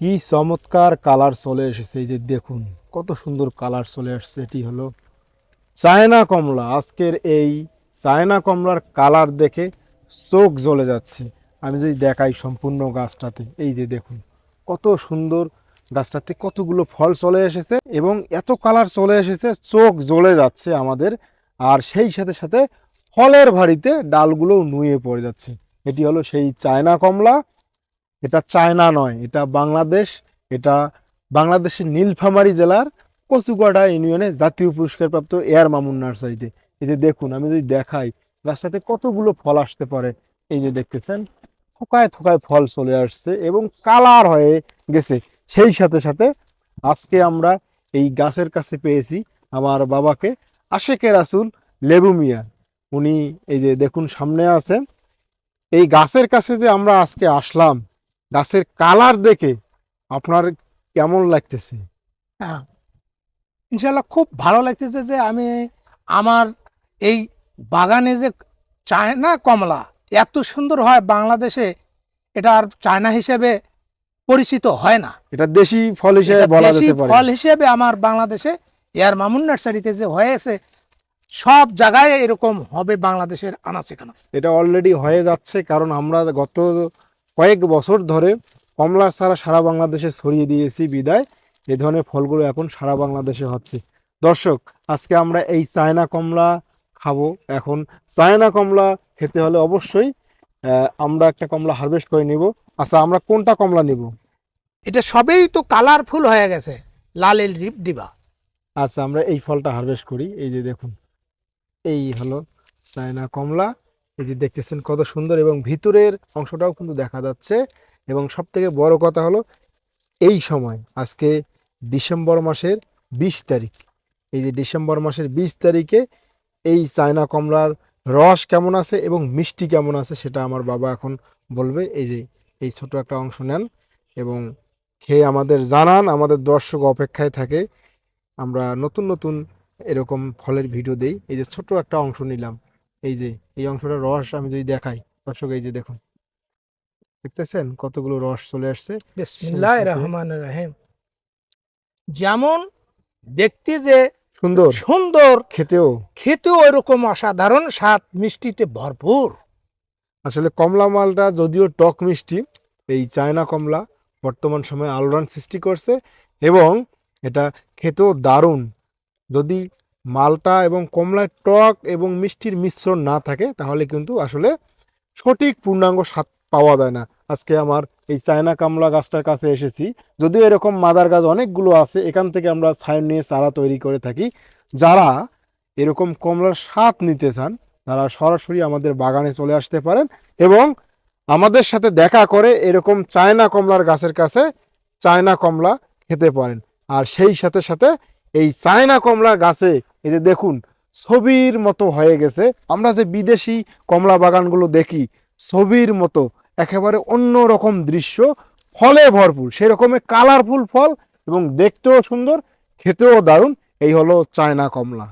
কি চমৎকার কালার চলে এসেছে, এই যে দেখুন, কত সুন্দর কালার চলে আসছে এটি হলো চায়না কমলা। আজকের এই চায়না কমলার কালার দেখে চোখ জ্বলে যাচ্ছে। আমি যদি দেখাই সম্পূর্ণ গাছটাতে, এই যে দেখুন, কত সুন্দর গাছটাতে কতগুলো ফল চলে এসেছে এবং এত কালার চলে এসেছে, চোখ জ্বলে যাচ্ছে আমাদের। আর সেই সাথে সাথে ফলের ভারিতে ডালগুলো নুয়ে পড়ে যাচ্ছে। এটি হলো সেই চায়না কমলা। এটা চায়না নয়, এটা বাংলাদেশ, এটা বাংলাদেশের নীলফামারী জেলার কচুকাটা ইউনিয়নে জাতীয় পুরস্কারপ্রাপ্ত এয়ার মামুন নার্সারিতে। এই যে দেখুন, আমি যদি দেখাই, গাছটাতে কতগুলো ফল আসতে পারে, এই যে দেখতেছেন, থোকায় থোকায় ফল চলে আসছে এবং কালার হয়ে গেছে। সেই সাথে সাথে আজকে আমরা এই গাছের কাছে পেয়েছি আমার বাবাকে আশেকে রাসুল লেবু মিয়া। উনি এই যে দেখুন, সামনে আছেন। এই গাছের কাছে যে আমরা আজকে আসলাম গাছের কালার দেখে আপনার কেমন লাগতেছে? হ্যাঁ। ইনশাল্লাহ খুব ভালো লাগতেছে যে আমি আমার এই বাগানে যে চায়না কমলা এত সুন্দর হয় বাংলাদেশে এটা আর চায়না হিসেবে পরিচিত হয় না। এটা দেশি ফল হিসেবে বলা যেতে পারে। ফল হিসেবে আমার বাংলাদেশে এয়ার মামুন নার্সারিতে যে হয়েছে সব জায়গায় এরকম হবে বাংলাদেশের আনাচে কানাচে। এটা অলরেডি হয়ে যাচ্ছে কারণ আমরা গত কয়েক বছর ধরে কমলা ছাড়া সারা বাংলাদেশে ছড়িয়ে দিয়েছি বিদায়। এই ধরনের ফলগুলো এখন সারা বাংলাদেশে হচ্ছে। দর্শক আজকে আমরা এই চায়না কমলা খাব এখন। চায়না কমলা খেতে হলে অবশ্যই আমরা একটা কমলা হারভেস্ট করে নিব। আচ্ছা আমরা কোনটা কমলা নিব? এটা সবেই তো কালারফুল হয়ে গেছে। লালের রিপ দিবা। আচ্ছা আমরা এই ফলটা হারভেস্ট করি। এই যে দেখুন এই হলো চায়না কমলা। এই যে দেখতেছেন কত সুন্দর এবং ভিতরের অংশটাও কিন্তু দেখা যাচ্ছে। এবং সব থেকে বড় কথা হলো, এই সময়, আজকে ডিসেম্বর মাসের বিশ তারিখ, এই যে ডিসেম্বর মাসের বিশ তারিখে এই চায়না কমলার রস কেমন আছে এবং মিষ্টি কেমন আছে সেটা আমার বাবা এখন বলবে। এই যে, এই ছোট একটা অংশ নেন এবং খেয়ে আমাদের জানান, আমাদের দর্শক অপেক্ষায় থাকে। আমরা নতুন নতুন এরকম ফলের ভিডিও দেই। এই যে ছোট একটা অংশ নিলাম। এই যে এই অংশটা রস আমি যদি দেখাই দর্শক এই যে দেখুন। দেখতেছেন? কতগুলো রস চলে আসছে। রহিম। যেমন দেখতে যে সুন্দর। সুন্দর খেতেও। খেতেও এরকম অসাধারণ স্বাদ মিষ্টিতে ভরপুর। আসলে কমলা মালটা যদিও টক মিষ্টি এই চায়না কমলা বর্তমান সময়ে আলোড়ন সৃষ্টি করছে এবং এটা খেতেও দারুণ। যদি মালটা এবং কমলায় টক এবং মিষ্টির মিশ্রণ না থাকে, তাহলে কিন্তু আসলে সঠিক পূর্ণাঙ্গ স্বাদ পাওয়া যায় না। আজকে আমার এই চায়না কামলা গাছটার কাছে এসেছি। যদিও এরকম মাদার গাছ অনেকগুলো আছে, এখান থেকে আমরা ছায় নিয়ে চারা তৈরি করে থাকি। যারা এরকম কমলার স্বাদ নিতে চান, তারা সরাসরি আমাদের বাগানে চলে আসতে পারেন এবং আমাদের সাথে দেখা করে এরকম চায়না কমলার গাছের কাছে চায়না কমলা খেতে পারেন। আর সেই সাথে সাথে এই চায়না কমলা গাছে, এই যে দেখুন, ছবির মতো হয়ে গেছে। আমরা যে বিদেশি কমলা বাগানগুলো দেখি, ছবির মতো, একেবারে অন্য রকম দৃশ্য, ফলে ভরপুর। সেরকমের কালারফুল ফল এবং দেখতেও সুন্দর, খেতেও দারুণ। এই হলো চায়না কমলা।